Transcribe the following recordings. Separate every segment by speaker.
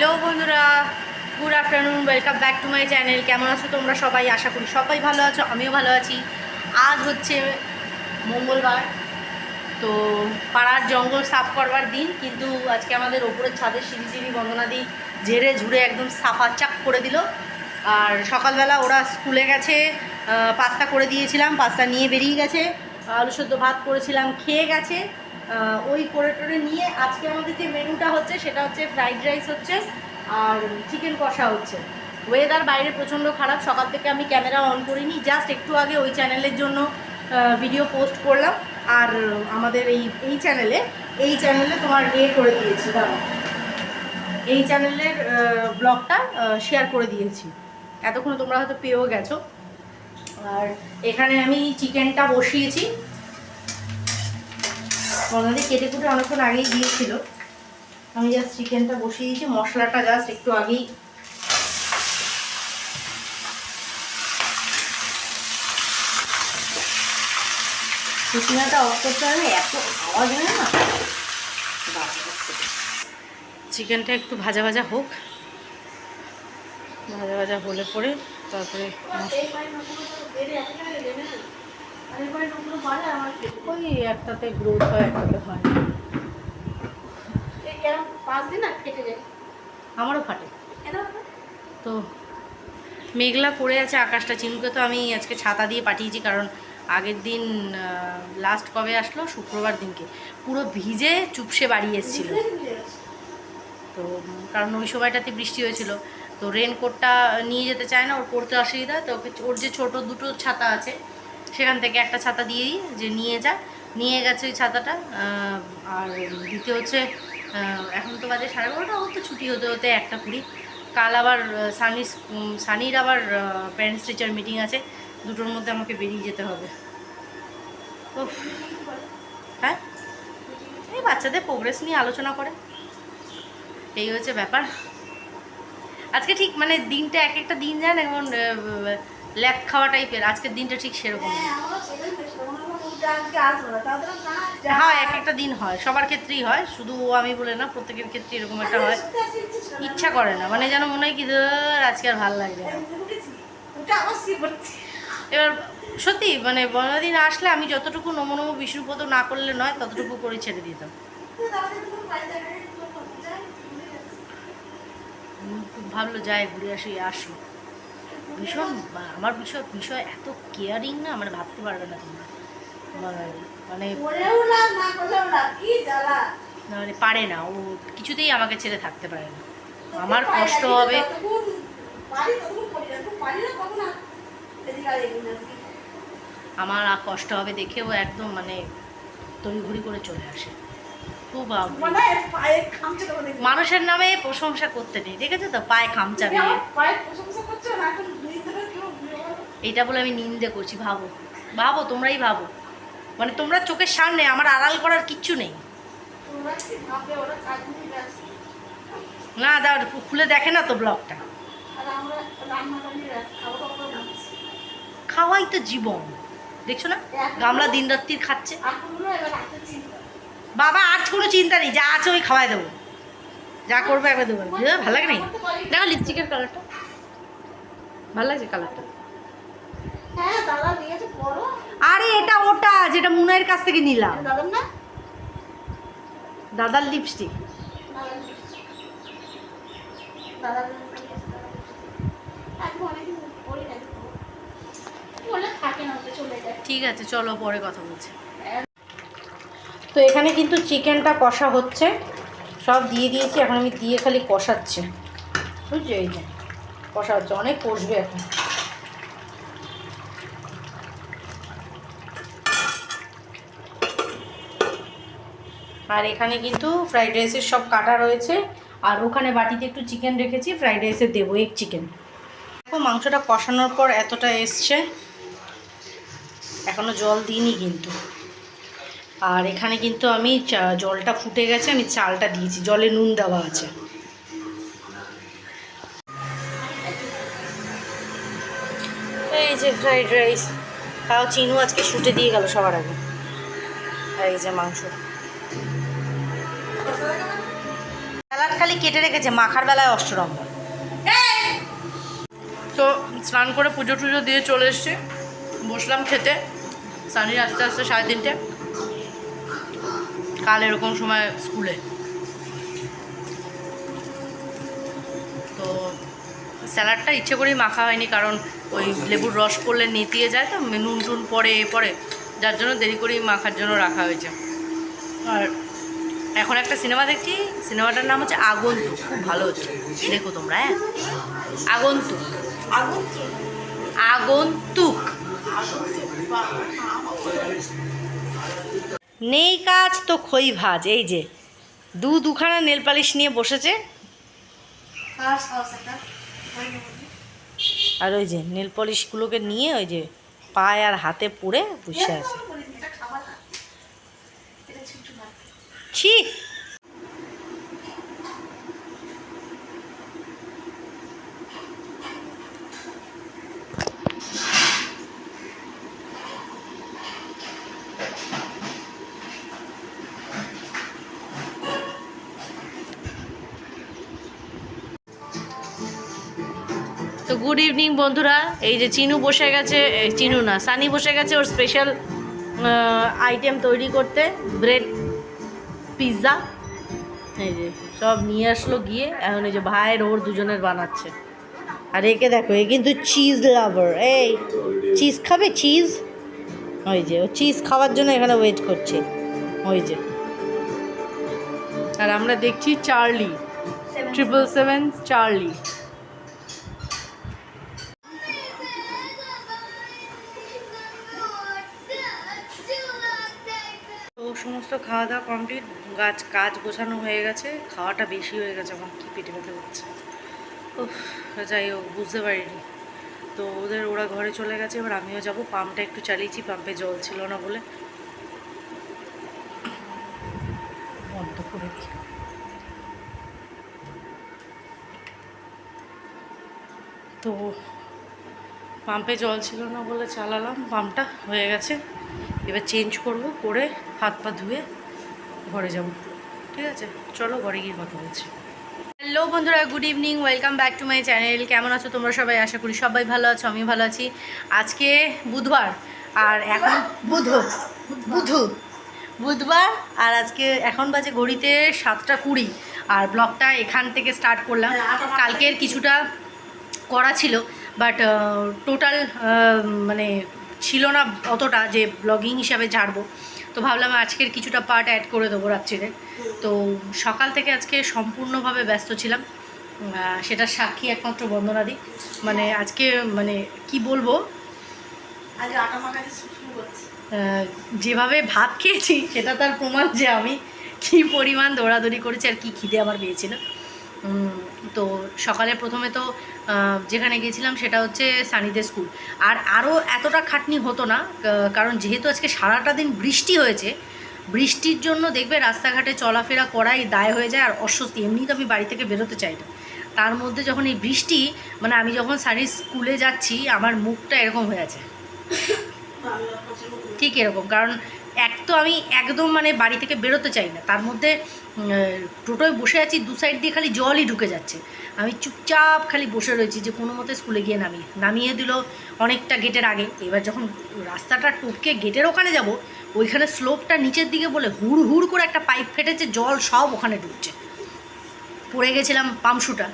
Speaker 1: Hello বন্ধুরা good afternoon welcome back to my channel কেমন আছো তোমরা সবাই? আশা করি সবাই ভালো আছো, আমিও ভালো আছি। আজ হচ্ছে মঙ্গলবার, তো পাড়ার জঙ্গল সাফ করবার দিন, কিন্তু আজকে আমাদের ওপরের ছাদের সিঁড়ি সিঁড়ি বন্দনাদি ঝেড়ে ঝুড়ে একদম সাফা চাক করে দিল। আর সকালবেলা ওরা স্কুলে গেছে পাস্তা করে দিয়েছিলাম, পাস্তা নিয়ে বেরিয়ে গেছে। আলু সেদ্ধ ভাত করেছিলাম, খেয়ে গেছে। ওই করে টোরে নিয়ে আজকে আমাদের যে মেনুটা হচ্ছে, সেটা হচ্ছে ফ্রাইড রাইস হচ্ছে আর চিকেন কষা হচ্ছে। ওয়েদার বাইরে প্রচণ্ড খারাপ, সকাল থেকে আমি ক্যামেরা অন করিনি জাস্ট একটু আগে ওই চ্যানেলের জন্য ভিডিও পোস্ট করলাম। আর আমাদের এই এই চ্যানেলে এই চ্যানেলে তোমার ইয়ে করে দিয়েছি এই চ্যানেলের ব্লগটা শেয়ার করে দিয়েছি। এতক্ষণ তোমরা হয়তো পেয়েও গেছো। আর এখানে আমি চিকেনটা বসিয়েছি। বনাদি কেটে কুটে অনেকক্ষণ আগেই দিয়েছিল। আমি জাস্ট চিকেনটা বসিয়ে দিয়েছি, মশলাটা জাস্ট একটু আগেই। চিকেনটা অফ করতে হবে, এত আওয়াজ হয় না। চিকেনটা একটু ভাজা ভাজা হোক। ভাজা ভাজা হলে পরে তারপরে ওই একটাতে গ্রোথ হয় একটাতে হয়।
Speaker 2: পাঁচ দিন আর কেটে যায়?
Speaker 1: আমারও ফাটে। তো মেঘলা পড়ে আছে আকাশটা চিনুকে তো আমি আজকে ছাতা দিয়ে পাঠিয়েছি কারণ আগের দিন লাস্ট কবে আসলো? শুক্রবার দিনকে। পুরো ভিজে চুপসে বাড়ি এসেছিল। তো কারণ ওই সময়টাতে বৃষ্টি হয়েছিল। তো রেনকোটটা নিয়ে যেতে চায় না ওর পড়তে অসুবিধা। তো ওর যে ছোট দুটো ছাতা আছে সেখান থেকে একটা ছাতা দিয়ে দিই যে নিয়ে যা। নিয়ে গেছে ওই ছাতাটা আর দ্বিতীয় হচ্ছে এখন তো বাজে সাড়ে বারোটা ওর তো ছুটি হতে হতে একটা কুড়ি। কাল আবার সানি সানির আবার প্যারেন্টস টিচার মিটিং আছে, দুটোর মধ্যে আমাকে বেরিয়ে যেতে হবে। ও হ্যাঁ? এই বাচ্চাদের প্রোগ্রেস নিয়ে আলোচনা করে। এই হচ্ছে ব্যাপার। আজকে ঠিক মানে দিনটা এক একটা দিন যায় না ল্যাপ খাওয়া টাইপের, আজকের দিনটা ঠিক সেরকম হ্যাঁ এক একটা দিন হয়, সবার ক্ষেত্রেই হয়, শুধু আমি বলে না, প্রত্যেকের ক্ষেত্রে এরকম একটা হয়। ইচ্ছা করে না মানে যেন মনে হয় কি, ধর, আজকে আর ভালো লাগবে এবার, সত্যি মানে বড়দিন আসলে আমি যতটুকু নমো নমো বিষ্ণুপদ না করলে নয়, ততটুকু করে ছেড়ে দিতাম। খুব ভাবলো যায় ঘুরে আসি আসো ভীষণ আমার বিষয় বিষয় এত কেয়ারিং না মানে ভাবতে পারবে না তোমরা। মানে- মানে পারে না ও কিছুতেই আমাকে ছেড়ে থাকতে পারে না। আমার কষ্ট হবে। আমার আর কষ্ট হবে দেখেও একদম মানে তড়িঘড়ি করে চলে আসে। খুব মানুষের নামে প্রশংসা করতে নেই ঠিক আছে তো? পায়ে খামচাবে এটা বলে আমি নিন্দে করছি ভাবো। ভাবো তোমরাই ভাবো। মানে তোমরা চোখের সামনে আমার আড়াল করার কিচ্ছু নেই। না দাও খুলে দেখে না তো ব্লগটা। খাওয়াই তো জীবন। দেখছ না? গামলা দিন রাত্রির খাচ্ছে বাবা আর কোনো চিন্তা নেই যা আছে ওই খাওয়াই দেবো। যা করবে একবার দেবো। ভালো লাগে নেই দেখো লিপস্টিকের কালারটা ভালো লাগছে কালারটা
Speaker 2: হ্যাঁ
Speaker 1: আরে এটা ওটা যেটা মুনাইয়ের কাছ থেকে নিলাম।
Speaker 2: দাদার
Speaker 1: লিপস্টিক ঠিক আছে চলো পরে কথা বলছি। তো এখানে কিন্তু চিকেনটা কষা হচ্ছে। সব দিয়ে দিয়েছি, এখন আমি দিয়ে খালি কষাচ্ছি। বুঝছ এই যে? কষা হচ্ছে, অনেক কষবে এখন। আর এখানে কিন্তু ফ্রাইড রাইসের সব কাটা রয়েছে। আর ওখানে বাটিতে একটু চিকেন রেখেছি, ফ্রাইড রাইসে দেবো এক চিকেন। দেখো, মাংসটা কষানোর পর এতটা এসছে। এখনও জল দিইনি কিন্তু। আর এখানে কিন্তু আমি জলটা ফুটে গেছে, আমি চালটা দিয়েছি, জলে নুন দেওয়া আছে। এই যে ফ্রাইড রাইস তাও চিনু আজকে শুটে দিয়ে গেল সবার আগে। এই যে মাংস। স্যালাড খালি কেটে রেখেছে, মাখার বেলায় অষ্টরম্বর তো স্নান করে পুজো টুজো দিয়ে চলে এসছি। বসলাম খেতে, সানির আস্তে আস্তে সাড়ে তিনটে। কাল এরকম সময় স্কুলে। তো স্যালাডটা ইচ্ছে করেই মাখা হয়নি কারণ ওই লেবুর রস পড়লে নেতিয়ে যায় তো নুন টুন পরে এ পরে যার জন্য দেরি করেই মাখার জন্য রাখা হয়েছে। আর এখন একটা সিনেমা দেখছি সিনেমাটার নাম হচ্ছে আগন্তুক খুব ভালো হচ্ছে। দেখো তোমরা হ্যাঁ? আগন্তুক? আগন্তুক। নেই কাজ তো খই ভাজ এই যে। দু দুখানা নেল পালিশ নিয়ে বসেছে। আর ওই যে নেল পলিশগুলোকে নিয়ে ওই যে পায়ে আর হাতে পুড়ে বসে আছে। ছি! ইভিনিং বন্ধুরা। এই যে চিনু বসে গেছে চিনু না, সানি বসে গেছে ওর স্পেশাল আইটেম তৈরি করতে। ব্রেড পিৎজা এই যে, সব নিয়ে আসলো গিয়ে, এখন এই যে ভাইয়ের ওর দুজনের বানাচ্ছে। আর একে দেখো, এ কিন্তু চিজ লাভার এই চিজ খাবে চিজ ওই যে, ও চিজ খাওয়ার জন্য এখানে ওয়েট করছে। ওই যে। আর আমরা দেখছি চার্লি ট্রিপল সেভেন চার্লি সমস্ত খাওয়া দাওয়া কমপ্লিট গাছ, কাজ গোছানো হয়ে গেছে। খাওয়াটা বেশি হয়ে গেছে, আমার কি পেটে ব্যথা করছে। উফ, যাই হোক, বুঝতে পারিনি। তো ওদের, ওরা ঘরে চলে গেছে, এবার আমিও যাব। পাম্পটা একটু চালিয়েছি, পাম্পে জল ছিল না বলে। বন্ধ করে দিই। তো পাম্পে জল ছিল না বলে চালালাম, পাম্পটা হয়ে গেছে। এবার চেঞ্জ করব করে হাত পা ধুয়ে ঘরে যাব। ঠিক আছে? চলো ঘরে গিয়ে কথা বলছি। হ্যালো বন্ধুরা good evening welcome back to my channel কেমন আছো তোমরা সবাই? আশা করি সবাই ভালো আছো আমি ভালো আছি। আজকে বুধবার আর এখন বুধ বুধ। বুধবার আর আজকে এখন বাজে ঘড়িতে সাতটা কুড়ি আর ব্লগটা এখান থেকে স্টার্ট করলাম। কালকের কিছুটা করা ছিল বাট টোটাল মানে ছিল না অতটা যে ব্লগিং হিসাবে ঝাড়বো। তো ভাবলাম আজকের কিছুটা পার্ট অ্যাড করে দেবো রাত্রিরে। তো সকাল থেকে আজকে সম্পূর্ণভাবে ব্যস্ত ছিলাম। সেটা সাক্ষী একমাত্র বন্দনাদি। মানে আজকে মানে কি বলব? যেভাবে ভাত খেয়েছি সেটা তার প্রমাণ যে আমি কি পরিমাণ দৌড়াদৌড়ি করেছি আর কি খিদে আমার পেয়েছিল। উম, তো সকালে প্রথমে তো যেখানে গেছিলাম সেটা হচ্ছে সানিদের স্কুল। আর আরও এতটা খাটনি হতো না কারণ যেহেতু আজকে সারাটা দিন বৃষ্টি হয়েছে বৃষ্টির জন্য দেখবে রাস্তাঘাটে চলাফেরা করাই দায় হয়ে যায় আর অস্বস্তি। এমনিই তো আমি বাড়ি থেকে বেরোতে চাই না। তার মধ্যে যখন এই বৃষ্টি মানে আমি যখন সানির স্কুলে যাচ্ছি আমার মুখটা এরকম হয়ে আছে। ঠিক এরকম কারণ এক তো আমি একদম মানে বাড়ি থেকে বেরোতে চাই না। তার মধ্যে টোটোয় বসে আছি, দু সাইড দিয়ে খালি জলই ঢুকে যাচ্ছে। আমি চুপচাপ খালি বসে রয়েছি যে কোনো মতে স্কুলে গিয়ে নামি নামিয়ে দিল অনেকটা গেটের আগে। এবার যখন রাস্তাটা টপকে গেটের ওখানে যাব, ওইখানে স্লোপটা নিচের দিকে বলে হুড় হুড় করে একটা পাইপ ফেটেছে, জল সব ওখানে ঢুকছে। পড়ে গেছিলাম পামশুটা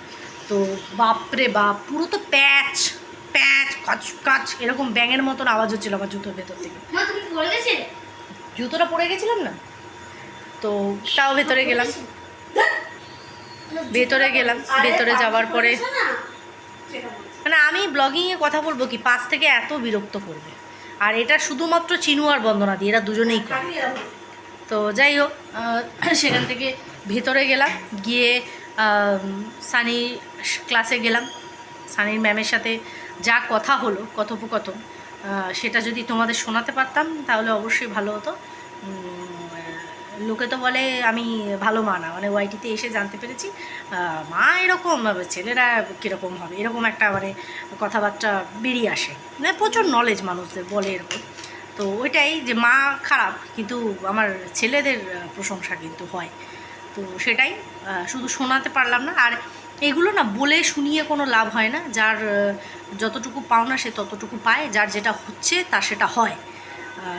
Speaker 1: তো বাপরে বাপ, পুরো তো প্যাচ প্যাচ, কাচ কাচ, এরকম ব্যাঙের মতন আওয়াজ হচ্ছিল আমার জুতোর ভেতর থেকে। জুতোটা পরে গেছিলাম না? তো তাও ভেতরে গেলাম। ভেতরে গেলাম। ভেতরে যাওয়ার পরে মানে আমি ব্লগিংয়ে কথা বলব কি পাশ থেকে এত বিরক্ত করবে। আর এটা শুধুমাত্র চিনু আর বন্দনা দিয়ে এরা দুজনেই করে। তো যাই হোক সেখান থেকে ভেতরে গেলাম গিয়ে সানি ক্লাসে গেলাম। সানির ম্যামের সাথে যা কথা হলো কথোপকথন। সেটা যদি তোমাদের শোনাতে পারতাম, তাহলে অবশ্যই ভালো হতো। লোকে তো বলে, আমি ভালো মা না। মানে ওয়াইটিতে এসে জানতে পেরেছি মা এরকম ছেলেরা কীরকম হবে? এরকম একটা মানে কথাবার্তা বেরিয়ে আসে। মানে প্রচুর নলেজ মানুষদের বলে এরকম। তো ওইটাই যে মা খারাপ, কিন্তু আমার ছেলেদের প্রশংসা কিন্তু হয়। তো সেটাই শুধু শোনাতে পারলাম না। আর এগুলো না বলে শুনিয়ে কোনো লাভ হয় না। যার যতটুকু পাওনা সে ততটুকু পায়, যার যেটা হচ্ছে তার সেটা হয়।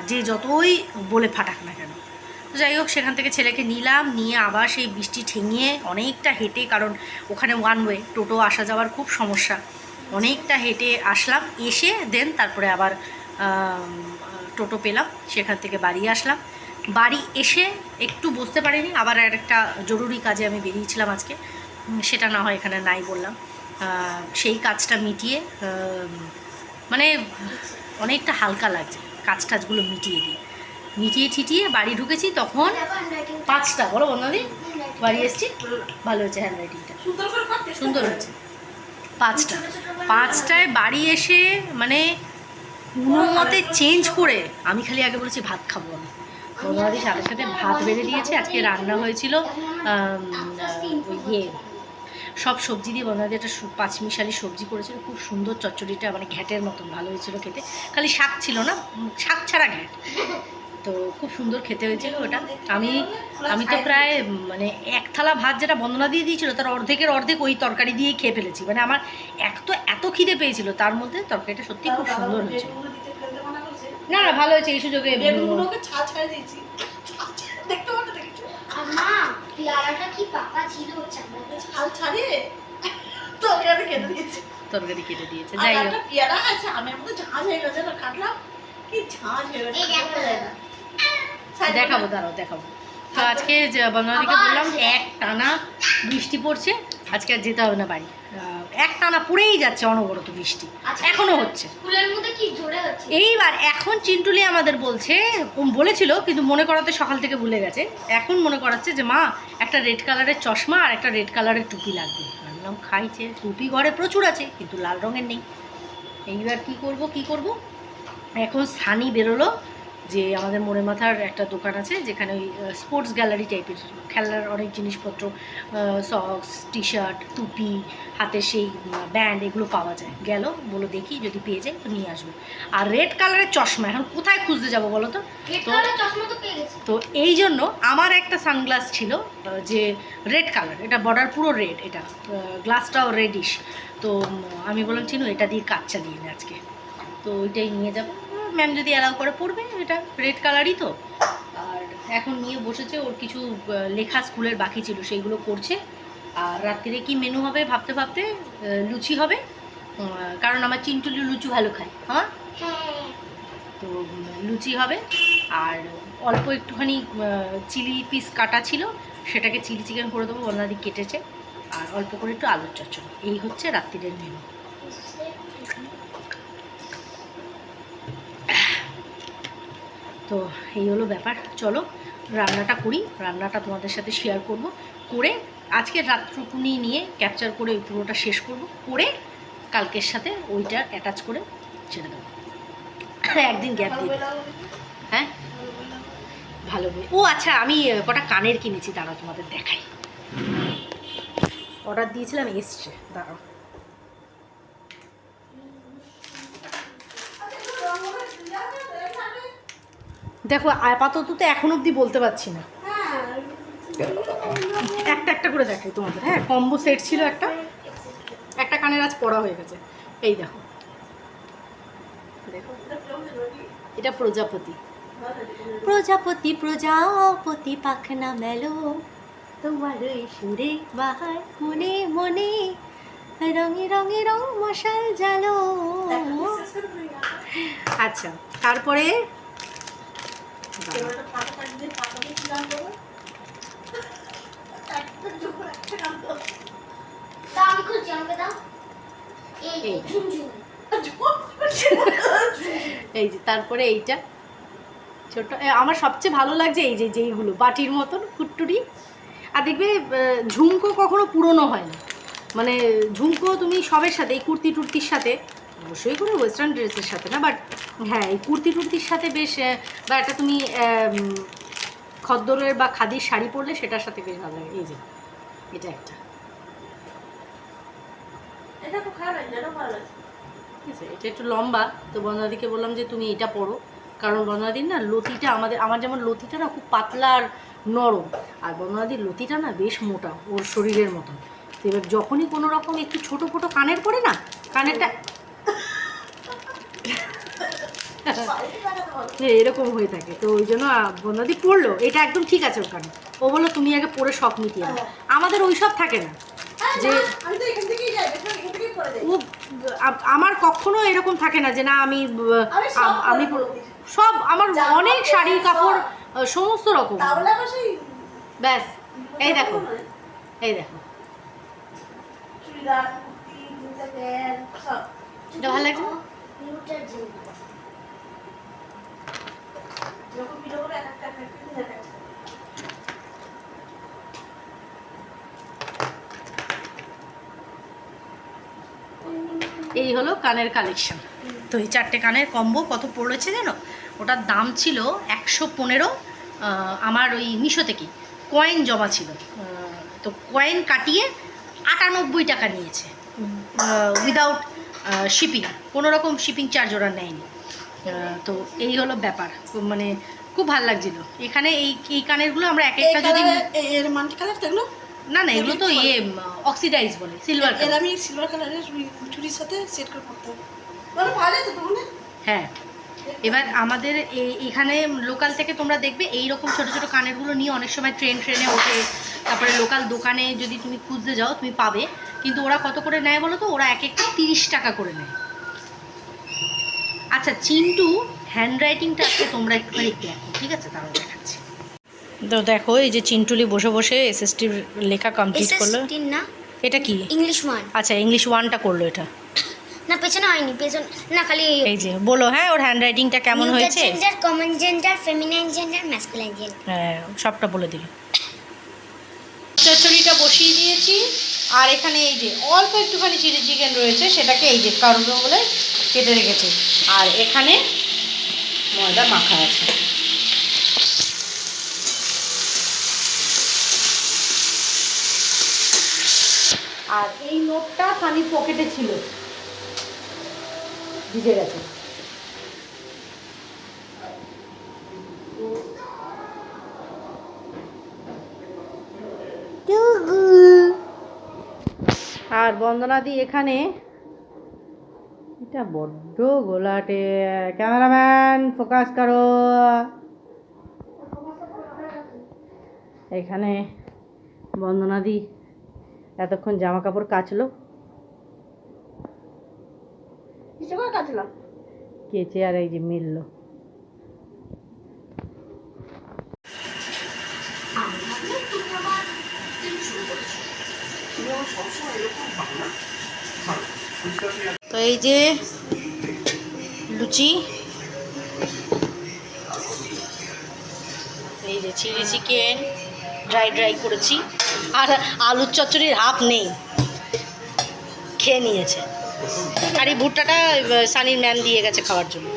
Speaker 1: যে যতই বলে ফাটাক না কেন। যাই হোক, সেখান থেকে ছেলেকে নিলাম, নিয়ে আবার সেই বৃষ্টি ঠেঙিয়ে অনেকটা হেঁটে, কারণ ওখানে ওয়ান ওয়ে টোটো আসা যাওয়ার খুব সমস্যা। অনেকটা হেঁটে আসলাম, এসে দেন তারপরে আবার টোটো পেলাম, সেখান থেকে বাড়ি আসলাম। বাড়ি এসে একটু বসতে পারিনি, আবার আর একটা জরুরি কাজে আমি বেরিয়েছিলাম আজকে। সেটা না হয় এখানে নাই বললাম। সেই কাজটা মিটিয়ে মানে অনেকটা হালকা লাগছে কাজ টাজগুলো মিটিয়ে দিই মিটিয়ে ঠিটিয়ে বাড়ি ঢুকেছি তখন পাঁচটা। বলো বন্ধদি বাড়ি এসছি। ভালো হয়েছে হ্যান্ড রাইটিংটা
Speaker 2: সুন্দর
Speaker 1: হয়েছে পাঁচটা। পাঁচটায় বাড়ি এসে মানে কোনো মতে চেঞ্জ করে আমি খালি আগে বলেছি ভাত খাব আমি। বৌমাদির সাথে সাথে ভাত বেড়ে দিয়েছে আজকে রান্না হয়েছিল ইয়ে সব সবজি দিয়ে বৌমাদি একটা পাঁচমিশালি সবজি করেছিল। খুব সুন্দর চচ্চড়িটা মানে ঘ্যাটের মতন ভালো হয়েছিল খেতে। খালি শাক ছিল না শাক ছাড়া ঘ্যাট। তো খুব সুন্দর খেতে হয়েছিল ওটা। আমি আমি তো প্রায় মানে এক থালা ভাত যেটা বন্দনা দিয়ে দিয়েছিল তার অর্ধেকের অর্ধেক ওই তরকারি দিয়ে খেয়ে ফেলেছি। মানে আমার এক তো এত খিদে পেয়েছিল তার মধ্যে তরকারিটা সত্যি খুব সুন্দর হয়েছিল। না না ভালো হয়েছে এই সুযোগে
Speaker 2: দেখতে পারো
Speaker 3: মা পেয়ারাটা কি পাকা ছিল
Speaker 2: ছাল ছাড়িয়ে তরকারি কেটে দিয়েছে।
Speaker 1: তরকারি কেটে দিয়েছে যাই হোক।
Speaker 2: একটা পেয়ারা আছে আমের মধ্যে ঝাঁঝ হয়ে গেছে না কাটলাম। কি ঝাঁঝ হয়ে গেছে।
Speaker 1: দেখাবো দাঁড়াও দেখাবো। তো আজকে যে বললাম এক টানা বৃষ্টি পড়ছে আজকে আর যেতে হবে না বাড়ি। আহ, এক টানা পড়েই যাচ্ছে অনবরত বৃষ্টি।
Speaker 3: আজকে
Speaker 1: এখনও হচ্ছে। এইবার এখন চিন্টুলি আমাদের বলছে বলেছিল কিন্তু মনে করাতে সকাল থেকে ভুলে গেছে। এখন মনে করাচ্ছে যে মা একটা রেড কালারের চশমা আর একটা রেড কালারের টুপি লাগবে। বললাম খাইছে টুপি ঘরে প্রচুর আছে কিন্তু লাল রঙের নেই। এইবার কি করব কি করব? এখন সানি বেরোলো যে আমাদের মোড়ে মাথার একটা দোকান আছে যেখানে ওই স্পোর্টস গ্যালারি টাইপের খেলার অনেক জিনিসপত্র সক্স টি শার্ট টুপি হাতে সেই ব্যান্ড এগুলো পাওয়া যায়। গেল বলো দেখি যদি পেয়ে যায় তো নিয়ে আসব। আর রেড কালারের চশমা এখন কোথায় খুঁজতে যাব বলো তো? তো এই জন্য আমার একটা সানগ্লাস ছিল যে রেড কালার এটা বর্ডার পুরো রেড এটা গ্লাসটাও রেডিশ তো আমি বললাম চিনু এটা দিয়ে কাজ চালিয়ে আজকে। তো ওইটাই নিয়ে যাব। ম্যাম যদি অ্যালাউ করে পড়বে এটা রেড কালারই তো। আর এখন নিয়ে বসেছে ওর কিছু লেখা স্কুলের বাকি ছিল সেইগুলো করছে। আর রাত্রিরে কি মেনু হবে ভাবতে ভাবতে লুচি হবে? কারণ আমার চিন্টুলি লুচি ভালো খায় হ্যাঁ?
Speaker 3: হ্যাঁ।
Speaker 1: তো লুচি হবে। আর অল্প একটুখানি চিলি পিস কাটা ছিল সেটাকে চিলি চিকেন করে দেবো অন্যাদি কেটেছে। আর অল্প করে একটু আলুর চচ্চড়ি। এই হচ্ছে রাত্রিরের মেনু তো এই হলো ব্যাপার। চলো, রান্নাটা করি, রান্নাটা তোমাদের সাথে শেয়ার করব। করে আজকে রাত্রকুনি নিয়ে ক্যাপচার করে ওই পুরোটা শেষ করব। করে কালকের সাথে ওইটা অ্যাটাচ করে ছেড়ে দেবো। একদিন গ্যাপ দিই হ্যাঁ? ভালো ও আচ্ছা আমি কটা কানের কিনেছি, দাঁড়াও তোমাদের দেখাই। অর্ডার দিয়েছিলাম, এসছে। দাঁড়াও। দেখো আপাতত তো এখন অবধি বলতে পারছি না। একটা একটা করে দেখাই তোমাদের হ্যাঁ? কম্বো সেট ছিল একটা। একটা কানের আজ পড়া হয়ে গেছে। এই দেখো। দেখো। এটা প্রজাপতি। প্রজাপতি প্রজাপতি পাখনা মেলো। তোমার ওই সুরে বাহার মনে মনে রঙে রঙে রং মশাল জালো আচ্ছা তারপরে
Speaker 3: তা আমি খুঁজছি আমাকে দাও এই
Speaker 1: যে, তারপরে এইটা। ছোট আমার সবচেয়ে ভালো লাগছে এই যে যেইগুলো বাটির মতন, কুট্টুরি। আর দেখবে ঝুমকো কখনো পুরনো হয় না। মানে ঝুমকো তুমি সবের সাথে, এই কুর্তি টুর্তির সাথে অবশ্যই কোনো ওয়েস্টার্ন ড্রেসের সাথে না বাট হ্যাঁ এই কুর্তি টুর্তির সাথে বেশ বা একটা তুমি খদ্দরের বা খাদির শাড়ি পরলে সেটার সাথে বেশ ভালো লাগে। এই যে এটা একটা।
Speaker 2: এটা ভালো
Speaker 1: ঠিক আছে একটু লম্বা। তো বন্দাদিকে বললাম যে তুমি এটা পরো কারণ বন্দাদির না লতিটা আমাদের আমার যেমন লতিটা না খুব পাতলা আর নরম আর বর্ণাদির লতিটা না বেশ মোটা ওর শরীরের মতন। তো এবার যখনই কোনো রকম একটু ছোটো ফোটো কানের পরে না কানেরটা এরকম হয়ে থাকে। তো ওই জন্য আহ, বন্যাদি পড়ল। এটা একদম ঠিক আছে ওর কানে। ও বলল তুমি আগে পড়ে শখ নিতে আমাদের ওই সব থাকে না। যে ও আমার কখনো এরকম থাকে না যে না আমি
Speaker 4: আমি সব
Speaker 1: আমার অনেক শাড়ি কাপড় সমস্ত রকম। ব্যাস। এই দেখো। এই দেখো। এটা ভালো লাগছে? এই হলো কানের কালেকশন তো এই চারটে কানের কম্বো কত পড়েছে জানো? ওটার দাম ছিল একশো পনেরো আমার ওই মিশো থেকে কয়েন জমা ছিল। তো কয়েন কাটিয়ে আটানব্বই টাকা নিয়েছে। উইদাউট শিপিং কোনো রকম শিপিং চার্জ ওরা নেয়নি। তো এই হলো ব্যাপার। মানে খুব ভালো লাগছিল। এখানে এই এই কানেরগুলো আমরা এক একটা যদি
Speaker 4: এর মাল্টি কালার দেখল
Speaker 1: না না এগুলো তো ইয়ে অক্সিডাইজ বলে সিলভার
Speaker 4: এর আমি সিলভার কালারের চুড়ির সাথে সেট করে পড়তে বলো ভালো তো
Speaker 1: হ্যাঁ। এবার আমাদের এই এখানে লোকাল থেকে তোমরা দেখবে এই রকম ছোট ছোট কানেরগুলো নিয়ে অনেক সময় ট্রেন ট্রেনে ওঠে। তারপরে লোকাল দোকানে যদি তুমি খুঁজতে যাও তুমি পাবে। কিন্তু ওরা কত করে নেয় বলো তো? ওরা এক একটা তিরিশ টাকা করে নেয়। আচ্ছা চিন্টু হ্যান্ডরাইটিংটা আজকে তোমরা একটুখানি দেখো ঠিক আছে? তাহলে দেখাচ্ছি। তো দেখো এই যে চিন্টুলি বসে বসে এসএসটির লেখা কমপ্লিট করল।
Speaker 3: এসএসটি না?
Speaker 1: এটা কি?
Speaker 3: ইংলিশ ওয়ান
Speaker 1: আচ্ছা ইংলিশ ওয়ানটা করল এটা।
Speaker 3: না পেছনে হয়নি পেছন না খালি
Speaker 1: এই যে বলো হ্যাঁ ওর হ্যান্ড রাইটিংটা কেমন হয়েছে?
Speaker 3: Gender common gender feminine gender masculine gender
Speaker 1: হ্যাঁ সবটা বলে দিল। চচ্চড়িটা বসিয়ে দিয়েছি। আর এখানে এই যে অল্প একটুখানি চিলি চিকেন রয়েছে সেটাকে এই যে কারণ বলে কেটে রেখেছি। আর এখানে ময়দা মাখা আছে। আর এই নোটটা সানি পকেটে ছিল। ভিজে গেছে। আর বন্দনাদি এখানে এটা বড্ড গোলাটে। ক্যামেরাম্যান ফোকাস করো। এখানে বন্দনাদি এতক্ষণ জামা কাপড় কাচলো? কেচে আর এই যে মিললো। তো এই যে লুচি, এই যে চিলি চিকেন, ড্রাই ড্রাই করেছি। আর আলুর চচ্চড়ির হাফ নেই, খেয়ে নিয়েছে। আর এই ভুট্টাটা সানির ম্যাম দিয়ে গেছে খাওয়ার জন্য।